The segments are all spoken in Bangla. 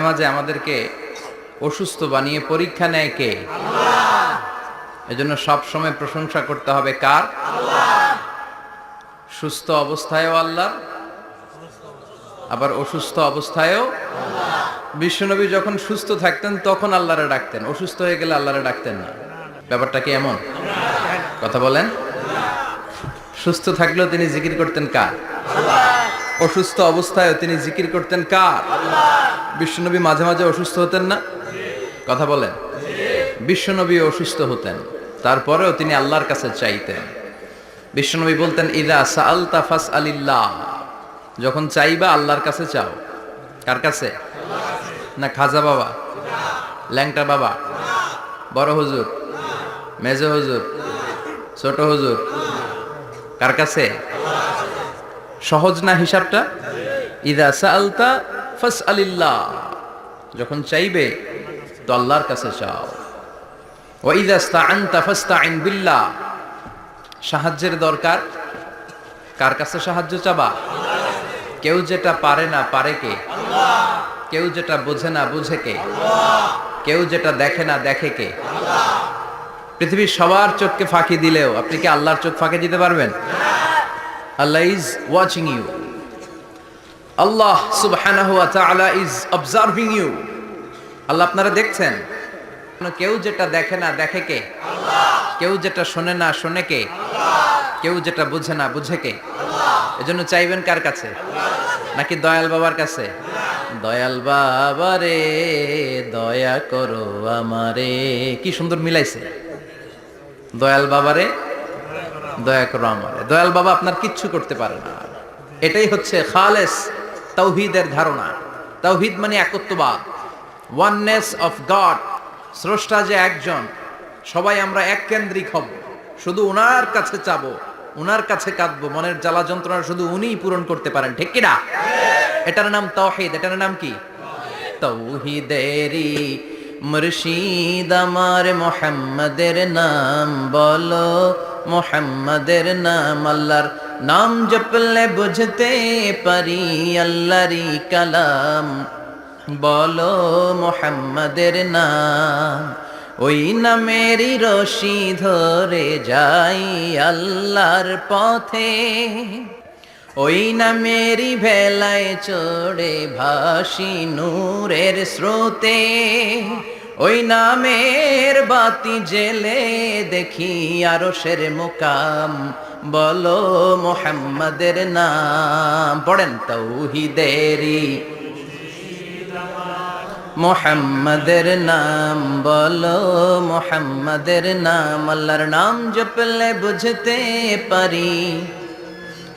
মাঝে মাঝে আমাদেরকে অসুস্থ বানিয়ে পরীক্ষা নেয় কে? এজন্য সব সময় প্রশংসা করতে হবে কার? সুস্থ অবস্থায়ও আল্লাহ। আবার অসুস্থ অবস্থায়ও বিশ্বনবী যখন সুস্থ থাকতেন তখন আল্লাহরে ডাকতেন। অসুস্থ হয়ে গেলে আল্লাহরে ডাকতেন না। ব্যাপারটা কি এমন? কথা বলেন। সুস্থ থাকলেও তিনি জিকির করতেন কার? অসুস্থ অবস্থায়ও তিনি জিকির করতেন কার? বিশ্বনবী মাঝে মাঝে অসুস্থ হতেন না? কথা বলেন। বিশ্বনবী অসুস্থ হতেন। তারপরেও তিনি আল্লাহর কাছে চাইতেন। বিশ্বনবী বলতেন, ইদা সাল তাফাস আলিল্লাহ যখন চাইবা আল্লাহর কাছে চাও। কার কাছে? না খাজা বাবা? ল্যাংটা বাবা? বড় হুজুর? মেজ হুজুর? ছোট হুজুর? কার কাছে? সহজ না হিসাবটা? ইদা সালতা আলিল্লাহ যখন চাইবে তো আল্লাহর কাছে চাও। বিল্লাহ, সাহায্যের দরকার? কার কাছে সাহায্য চাবা? কেউ যেটা পারে না পারে কে? কেউ যেটা বোঝে না বুঝে কে? কেউ যেটা দেখে না দেখে কে? পৃথিবীর সবার চোখকে ফাঁকি দিলেও আপনি কি আল্লাহর চোখ ফাঁকি দিতে পারবেন? আল্লাহ ইজ ওয়াচিং ইউ আল্লাহ সুবহানাহু ওয়া তাআলা ইজ অবজার্ভিং ইউ আল্লাহ আপনারা দেখছেন? কেউ যেটা দেখে না, দেখে কে? কেউ যেটা শোনে না, শোনে কে? কেউ যেটা বুঝে না, বুঝে কে? এজন্য চাইবেন কার কাছে? নাকি দয়াল বাবার কাছে? দয়াল বাবা রে দয়া করো আমারে। কি সুন্দর মিলাইছে। দয়াল বাবারে, দয়া করো আমারে। দয়াল বাবা আপনার কিচ্ছু করতে পারে না। এটাই হচ্ছে খালেস তৌহিদের ধারণা। তৌহিদ মানে একত্ববাদ। ওয়াননেস অফ গড স্রষ্টা যে একজন, সবাই আমরা এক কেন্দ্রিক হব। শুধু ওনার কাছে চাব ওনার কাছে কাঁদবো, মনের জ্বালা যন্ত্রণা শুধু উনিই পূরণ করতে পারেন, ঠিক কিনা? এটার নাম তৌহিদ, এটার নাম কি? তৌহিদেরি মুর্শিদ আমার মোহাম্মদের নাম বলো, মোহাম্মদের নাম আল্লাহর নাম জপলে বুঝতে পারি আল্লাহরি কালাম। বলো মোহাম্মদের নাম, ওই নামেরই রশি ধরে যাই আল্লাহর পথে। ওই নামেরই ভেলায় চড়ে ভাসি নূরের স্রোতে। ওই নামের বাতি জেলে দেখি আরও সের মোকাম বলো মোহাম্মদের নাম, পড়েন তৌহিদেরি। মোহাম্মদের নাম, বলো মোহাম্মদের নাম, আল্লাহর নাম জপলে বুঝতে পারি।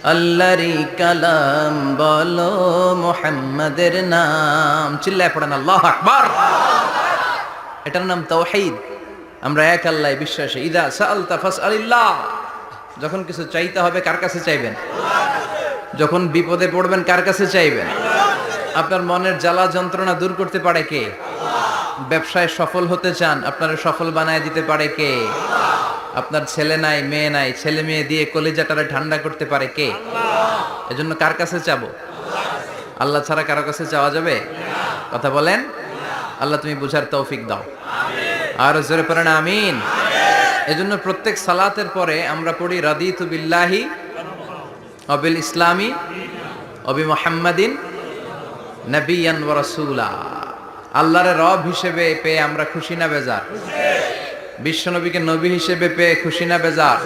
আল্লাহরি কালাম, বলো মোহাম্মদের নাম, চিল্লায় পড়েন, আল্লাহ আকবার। এটার নাম তাওহীদ আমরা এক আল্লাহ বিশ্বাসে। ইদা সাআলতা ফাসআলিল্লাহ। যখন কিছু চাইতে হবে, কার কাছে চাইবেন? যখন বিপদে পড়বেন, কার কাছে চাইবেন? আপনার মনের জ্বালা যন্ত্রণা দূর করতে পারে কে? ব্যবসায় সফল হতে চান, আপনারা সফল বানায় দিতে পারে কে? আপনার ছেলে নাই, মেয়ে নাই, ছেলে মেয়ে দিয়ে কলেজাটারে ঠান্ডা করতে পারে কে? এজন্য কার কাছে চাবো? আল্লাহ ছাড়া কারও কাছে চাওয়া যাবে? কথা বলেন? আল্লাহ তুমি বুঝার তৌফিক দাও। আর জোরে পড়েন, আমিন। এজন্য প্রত্যেক সালাতের পরে আমরা পড়ি, রাদিতু বিল্লাহি অবিল ইসলামী অবি মোহাম্মদিন নবিয়ান ওয়া রাসূলা। আল্লাহর রব হিসেবে পেয়ে আমরা খুশি না বেজার? বিশ্বনবীকে নবী হিসেবে পেয়ে খুশি না বেজার?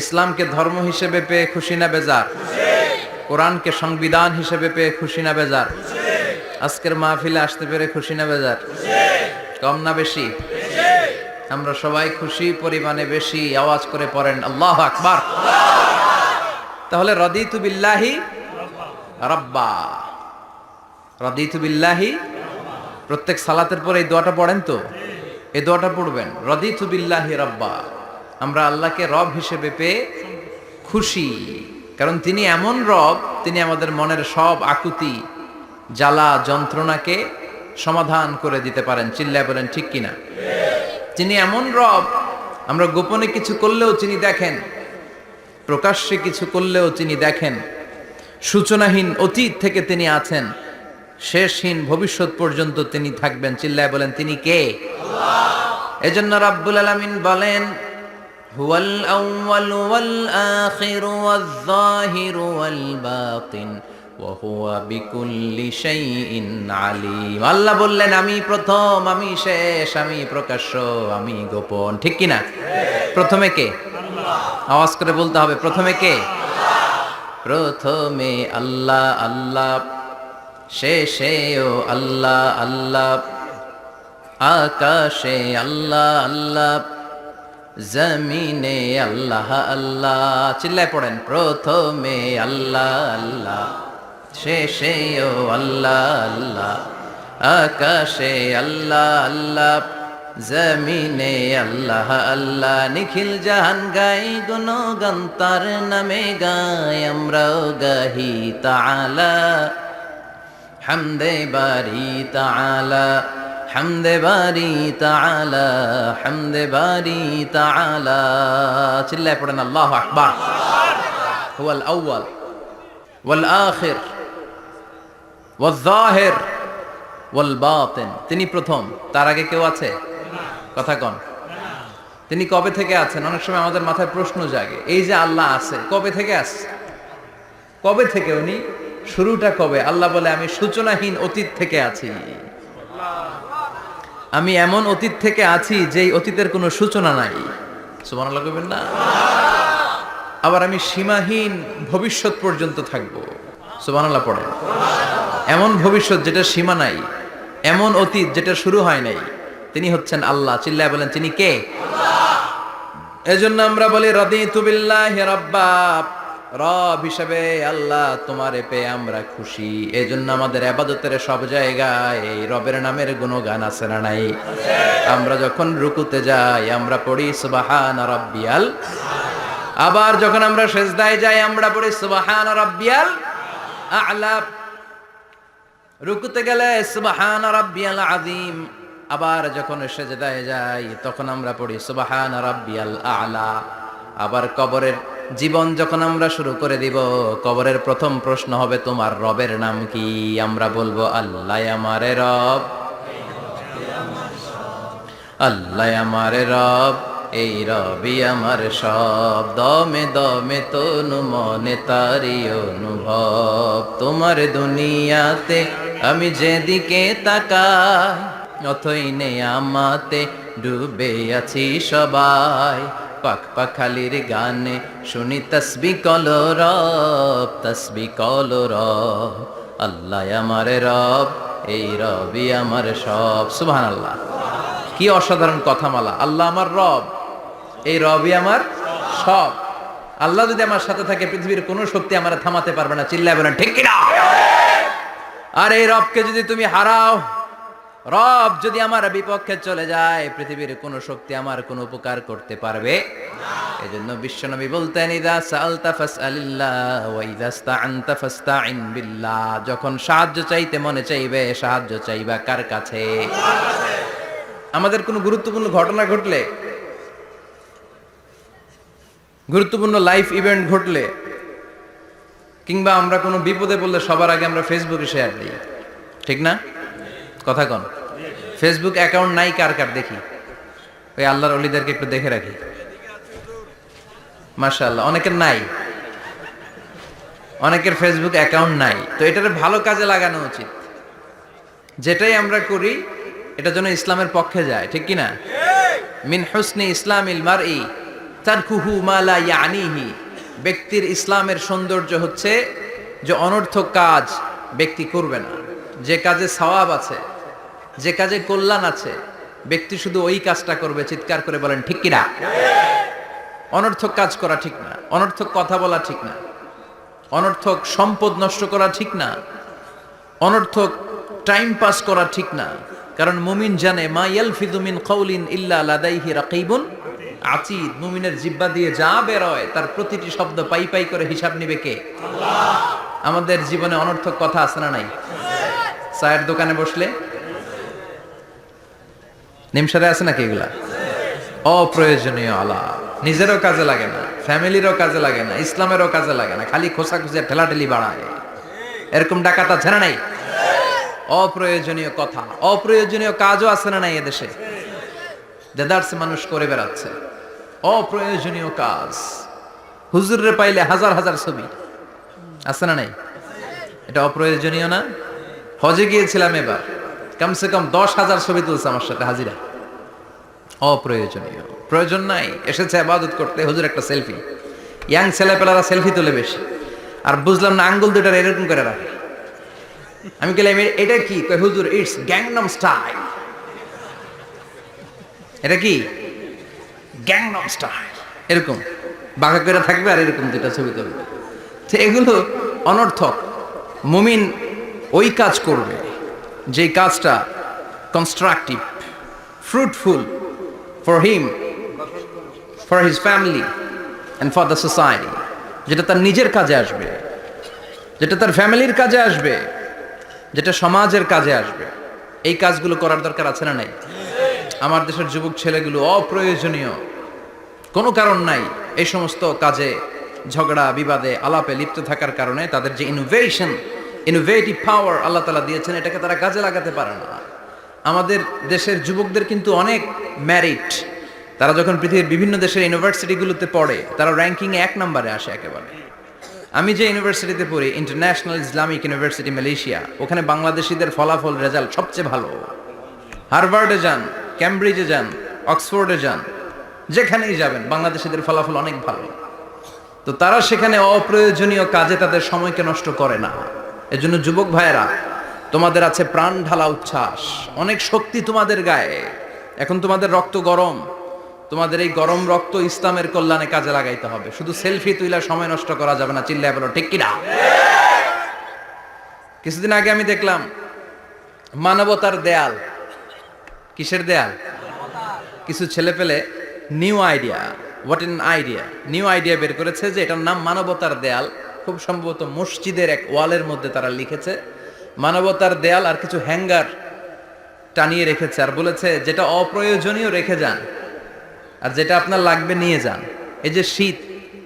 ইসলামকে ধর্ম হিসেবে পেয়ে খুশি না বেজার? কোরআনকে সংবিধান হিসেবে পেয়ে খুশি না বেজার? আজকের মাহফিলে আসতে পেরে খুশি না বেজার? কম না বেশি? আমরা সবাই খুশি, পরিমাণে বেশি আওয়াজ করে পড়েন, আল্লাহ আকবার। তাহলে রদিতু বিল্লাহি রব্বা। রদিতু বিল্লাহি প্রত্যেক সালাতের পরে এই দোয়াটা পড়েন তো? এই দোয়াটা পড়বেন, রদিতু বিল্লাহি রব্বা। আমরা আল্লাহকে রব হিসেবে পেয়ে খুশি। কারণ তিনি এমন রব, তিনি আমাদের মনের সব আকুতি, জ্বালা, যন্ত্রণাকে সমাধান করে দিতে পারেন। চিল্লায় বলেন, ঠিক কিনা? তিনি এমন রব আমরা গোপনে কিছু করলেও তিনি দেখেন প্রকাশ্যে কিছু করলেও তিনি দেখেন সূচনাহীন অতীত থেকে তিনি আছেন শেষহীন ভবিষ্যৎ পর্যন্ত তিনি থাকবেন। চিল্লায় বলেন তিনি কে? এজন্য রাব্বুল আলামিন বলেন হুয়াল আউয়াল ওয়াল আখির ওয়াল যাহির ওয়াল বাতিন। আল্লাহ বললেন, আমি প্রথম, আমি শেষ, আমি প্রকাশ্য, আমি গোপন। ঠিক কি না প্রথমে কে? আওয়াজ করে বলতে হবে, প্রথমে কে? প্রথমে আল্লাহ আল্লাহ, শেষে ও আল্লাহ আল্লাহ, আকাশে আল্লাহ আল্লাহ, জমিনে আল্লাহ আল্লাহ। চিল্লায় পড়েন, প্রথমে আল্লাহ আল্লাহ শেষেও আল্লাহ আল্লাহ। আকাশে আল্লাহ আল্লাহ। জমিনে আল্লাহ আল্লাহ। নিখিল জাহান গাই গুণগান, তার নামে গাই আমরাও গাহি তাআলা। হামদে বারি তাআলা, হামদে বারি তাআলা, হামদে বারি তাআলা। চিল্লায় পড়েন, আল্লাহু আকবার। হুয়াল আউয়াল, ওয়াল আখির। তিনি প্রথম, তার আগে কেউ আছে? কথা কন। তিনি কবে থেকে আছেন? অনেক সময় আমাদের মাথায় প্রশ্ন জাগে, এই যে আল্লাহ আছে, কবে থেকে আসছে কবে থেকে উনি? শুরুটা কবে? আল্লাহ বলে, আমি সূচনাহীন অতীত থেকে আছি। আমি এমন অতীত থেকে আছি যেই অতীতের কোনো সূচনা নাই। সুবহানাল্লাহ কইবেন না? আবার আমি সীমাহীন ভবিষ্যৎ পর্যন্ত থাকব। সুবহানাল্লাহ পড়ে এমন ভবিষ্যৎ যেটা সীমা নাই, এমন অতীত যেটা শুরু হয় নাই। তিনি হচ্ছেন আল্লাহ। চিল্লায় বলেন, তিনি কে? এজন্য আমরা বলি, রাদিতু বিল্লাহি রাব্বা রব হিসেবে আল্লাহ তোমারে পেয়ে আমরা খুশি। এজন্য আমাদের আবাদতের সব জায়গায় এই রবের নামের গুণগান আছে না নাই? আমরা যখন রুকুতে যাই, আমরা পড়ি, সুবাহান রাব্বিয়াল। আবার যখন আমরা সেজদায় যাই, আমরা পড়ি, সুবাহান রাব্বিয়াল আ'লা। রুকুতে গেলে, সুবাহান রাব্বিয়াল আযীম। আবার যখন সেজদায় যাই, তখন আমরা পড়ি, সুবাহান রাব্বিয়াল আ'লা। আবার কবরের জীবন যখন আমরা শুরু করে দিব, কবরের প্রথম প্রশ্ন হবে, তোমার রবের নাম কি? আমরা বলব, আল্লাহ আমারে রব। আল্লাহ আমারে রব, এই রবি আমার সব। দমে দমে তনু মনে তারি অনুভব, তোমার দুনিয়াতে আমি যেদিকে তাকাই, অথই নে আমাতে ডুবে আছি সবাই। পাক পাখালির গানে শুনি তসবি কলো রব, তসবি কলো রব। আল্লাহ আমার রব, এই রবি আমার সব। সুবহান আল্লাহ কি অসাধারণ কথামালা। আল্লাহ আমার রব, এই রবই আমার সব। আল্লাহ যদি আমার সাথে থাকে, পৃথিবীর কোনো শক্তি আমার থামাতে পারবে না। চিল্লায় বলেন, ঠিক কিনা? আর এই রবকে যদি তুমি হারাও, রব যদি আমার বিপক্ষে চলে যায়, পৃথিবীর কোন শক্তি আমার কোন উপকার করতে পারবে। এজন্য বিশ্বনবী বলতেন, ইদা সালতা ফাসআলিল্লাহ ওয়া ইদা ইস্তাআনতা ফাস্তাইন বিল্লাহ। যখন সাহায্য চাইতে মনে চাইবে, সাহায্য চাইবা কার কাছে? আমাদের কোনো গুরুত্বপূর্ণ ঘটনা ঘটলে, গুরুত্বপূর্ণ লাইফ ইভেন্ট ঘটলে কিংবা আমরা কোনো বিপদে পড়লে সবার আগে আমরা ফেসবুকে শেয়ার দিই। ঠিক না? কথা কন। ফেসবুক অ্যাকাউন্ট নাই কার কার দেখি? ওই আল্লাহর অলিদেরকে একটু দেখে রাখি। মাশাআল্লাহ অনেকের নাই। অনেকের ফেসবুক অ্যাকাউন্ট নাই। তো এটার ভালো কাজে লাগানো উচিত। যেটাই আমরা করি এটা যেন ইসলামের পক্ষে যায় ঠিক কি না মিন হুসনি ইসলাম ইলমার ই তারকুহু মালা ইয়ানিহি। ব্যক্তির ইসলামের সৌন্দর্য হচ্ছে যে অনর্থক কাজ ব্যক্তি করবে না। যে কাজে সওয়াব আছে, যে কাজে কল্যাণ আছে, ব্যক্তি শুধু ওই কাজটা করবে, চিৎকার করে বলেন, ঠিক কিনা? অনর্থক কাজ করা ঠিক না, অনর্থক কথা বলা ঠিক না, অনর্থক সম্পদ নষ্ট করা ঠিক না, অনর্থক টাইম পাস করা ঠিক না। কারণ মুমিন জানে, মা ইয়ালফিদু মিন কওলিন ইল্লা লাদাইহি রাকিবুন আচিদ মুমিনের জিব্বা দিয়ে যা বেরোয়, তার প্রতিটি শব্দ পাই পাই করে হিসাব নিবে কে? আমাদের জীবনে অনর্থক কথা আছে না নাই? চায়ের দোকানে বসলে? নিমসারে আছে নাকি এগুলা? অপ্রয়োজনীয় আলাপ নিজেরও কাজে লাগে না, ফ্যামিলিরও কাজে লাগে না, ইসলামেরও কাজে লাগে না, খালি খোসা খুঁজে ঠেলাঠেলি বাড়ায়। এরকম ডাকাত না নাই? অপ্রয়োজনীয় কথা, অপ্রয়োজনীয় কাজও আছে না নাই এদেশে দেদার্সে মানুষ করে বেড়াচ্ছে। অপ্রয়োজনীয় কাজ। হুজুরে পাইলে হাজার হাজার ছবি। আছে না নাই? এটা অপ্রয়োজনীয় না? হজে গিয়েছিলাম এবার। কমসে কম দশ হাজার ছবি তুলছে আমার সাথে হাজিরা। অপ্রয়োজনীয়। প্রয়োজন নাই। এসেছে আবাদত করতে। হুজুর একটা সেলফি ইয়াং ছেলেপেলারা সেলফি তোলে বেশি। আর বুঝলাম না, আঙ্গুল দুটার এরকম করে রাখে। আমি গেলাম এটা কি? হুজুর ইটস গ্যাংনম স্টাইল এটা কি? গ্যাংনম স্টাইল এরকম। বাঁকা করে থাকবে আর এরকম দুটা ছবি তুলবে। তো এগুলো অনর্থক। মুমিন ওই কাজ করবে যেই কাজটা constructive fruitful for him for his family and for the society যেটা তার নিজের কাজে আসবে। যেটা তার ফ্যামিলির কাজে আসবে। যেটা সমাজের কাজে আসবে। এই কাজগুলো করার দরকার আছে না নাই? আমার দেশের যুবক ছেলেগুলো অপ্রয়োজনীয়। কোনো কারণ নাই এই সমস্ত কাজে, ঝগড়া, বিবাদে, আলাপে লিপ্ত থাকার কারণে তাদের যে ইনোভেশন ইনোভেটিভ পাওয়ার আল্লাহ তালা দিয়েছেন, এটাকে তারা কাজে লাগাতে পারে না। আমাদের দেশের যুবকদের কিন্তু অনেক ম্যারিট তারা যখন পৃথিবীর বিভিন্ন দেশের ইউনিভার্সিটিগুলোতে পড়ে, তারা র্যাঙ্কিংয়ে এক নম্বরে আসে একেবারে। আমি যে ইউনিভার্সিটিতে পড়ি ইন্টারন্যাশনাল ইসলামিক ইউনিভার্সিটি মালয়েশিয়া ওখানে বাংলাদেশিদের ফলাফল রেজাল্ট সবচেয়ে ভালো। হার্ভার্ডে যান ক্যামব্রিজে যান অক্সফোর্ডে যান যেখানেই যাবেন, বাংলাদেশিদের ফলাফল অনেক ভালো। তো তারা সেখানে অপ্রয়োজনীয় কাজে তাদের সময়কে নষ্ট করে না। এজন্য যুবক ভাইয়েরা, তোমাদের আছে প্রাণ ঢালা উচ্ছ্বাস, অনেক শক্তি তোমাদের গায়ে। এখন তোমাদের রক্ত গরম, তোমাদের এই গরম রক্ত ইসলামের কল্যাণে কাজে লাগাইতে হবে। শুধু সেলফি তুইলা সময় নষ্ট করা যাবে না, চিল্লায় বলো, ঠিক কিনা? কিছুদিন আগে আমি দেখলাম, মানবতার দেয়াল। কিসের দেয়াল? কিছু ছেলে পেলে new idea what an idea new idea বের করেছে যে এটার নাম মানবতার দেয়াল। খুব সম্ভবত মসজিদের এক ওয়ালের মধ্যে তারা লিখেছে। মানবতার দেয়াল আর কিছু হ্যাঙ্গার টানিয়ে রেখেছে আর বলেছে যেটা অপ্রয়োজনীয় রেখে যান আর যেটা আপনার লাগবে নিয়ে যান। এই যে শীত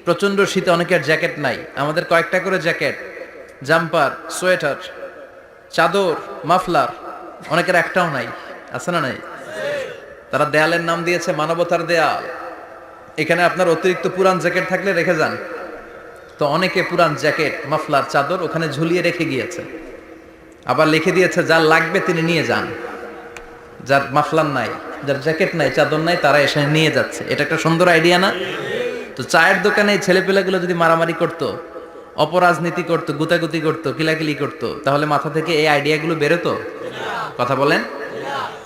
প্রচণ্ড শীতে অনেকের জ্যাকেট নাই। আমাদের কয়েকটা করে জ্যাকেট, জাম্পার, সোয়েটার, চাদর, মাফলার, অনেকের একটাও নাই। আছে না নাই? তারা দেয়ালের নাম দিয়েছে মানবতার দেয়াল। এখানে আপনার অতিরিক্ত পুরান জ্যাকেট থাকলে রেখে যান। তো অনেকে পুরান জ্যাকেট, মাফলার, চাদর ওখানে ঝুলিয়ে রেখে গিয়েছে। আবার লিখে দিয়েছে যার লাগবে তিনি নিয়ে যান। যার মাফলার নাই, যার জ্যাকেট নাই, চাদর নাই, তারা এসে নিয়ে যাচ্ছে। এটা একটা সুন্দর আইডিয়া না? তো চায়ের দোকানে এই ছেলেপেলেগুলো যদি মারামারি করতো, অপরাজনীতি করতো, গুতাগুতি করতো, কিলাকিলি করতো, তাহলে মাথা থেকে এই আইডিয়াগুলো বেরোতো? কথা বলেন।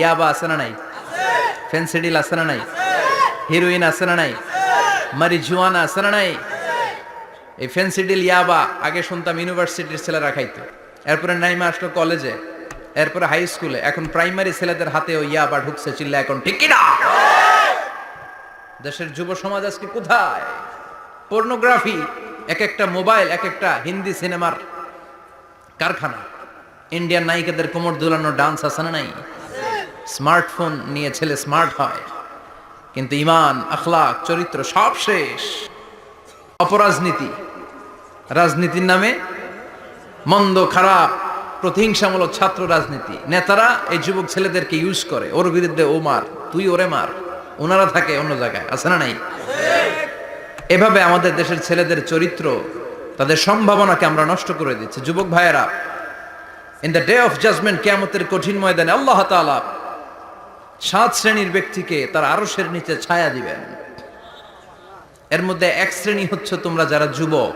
ইয়াবা আছে না নাই? ফেন্সিডিল আছে না নাই? হিরোইন আছে না নাই? মারিজুয়ানা আছে না নাই? এই ফেন্সিডিল ইয়াবা আগে শুনতাম ইউনিভার্সিটির ছেলেরা খাইতো। এরপরে নাইমা আসলো কলেজে এরপরে হাই স্কুলে এখন প্রাইমারি ছেলেদের হাতেও ইয়াবা ঢুকছে চিল্লা এখন, ঠিক দেশের যুব সমাজ আজকে কোথায়? পর্নোগ্রাফি এক একটা মোবাইল এক একটা হিন্দি সিনেমার কারখানা। ইন্ডিয়ান নায়িকাদের কোমর দুলানো ডান্স আছে না নাই? স্মার্টফোন নিয়ে ছেলে স্মার্ট হয়। কিন্তু ইমান আখলাক চরিত্র সব শেষ। অপরাজনীতি। রাজনীতির নামে মন্দ, খারাপ, প্রতিহিংসামূলক ছাত্র রাজনীতি। নেতারা এই যুবক ছেলেদেরকে ইউজ করে। ওর বিরুদ্ধে ও মার, তুই ওরে মার। ওনারা থাকে অন্য জায়গায়, আছে না নাই? এভাবে আমাদের দেশের ছেলেদের চরিত্র, তাদের সম্ভাবনাকে আমরা নষ্ট করে দিচ্ছি। যুবক ভাইয়েরা in the day of judgement কেয়ামতের কঠিন ময়দানে আল্লাহ তাআলা সাত শ্রেণির ব্যক্তিকে তার আরশের নিচে ছায়া দিবেন। এর মধ্যে এক শ্রেণি হচ্ছে তোমরা যারা যুবক।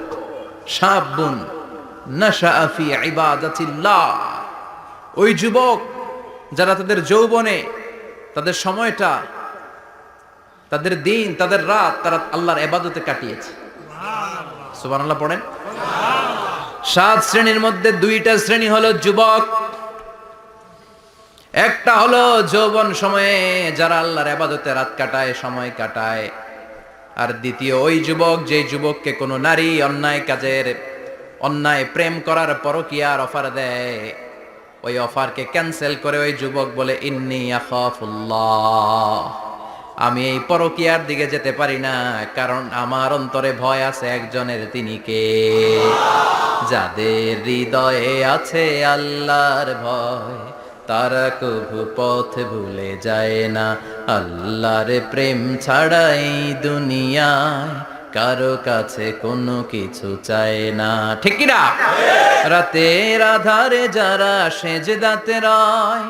ইবাদাতিল্লাহ। ওই যুবক যারা তাদের যৌবনে, তাদের সময়টা, তাদের দিন, তাদের রাত, তারা আল্লাহর এবাদতে কাটিয়েছে। সুবহানাল্লাহ, পড়েন। সাত শ্রেণির মধ্যে দুইটা শ্রেণি হলো যুবক একটা হলো যৌবন সময়ে যারা আল্লাহর আবাদতে রাত কাটায়, সময় কাটায়। আর দ্বিতীয়, ওই যুবক যে যুবককে কোনো নারী অন্যায় কাজের, অন্যায় প্রেম করার আর অফার দেয়, ওই অফারকে ক্যান্সেল করে ওই যুবক বলে, ইন্নি আমি এই পরকিয়ার দিকে যেতে পারি না, কারণ আমার অন্তরে ভয় আছে একজনের তিনি কে? যাদের হৃদয়ে আছে আল্লাহর ভয় তারা কভু পথ ভুলে যায় না। আল্লাহর প্রেম ছাড়াই দুনিয়ায় কারও কাছে কোনো কিছু চায় না। ঠিক রাতের আধারে যারা সেজে দাঁতের রয়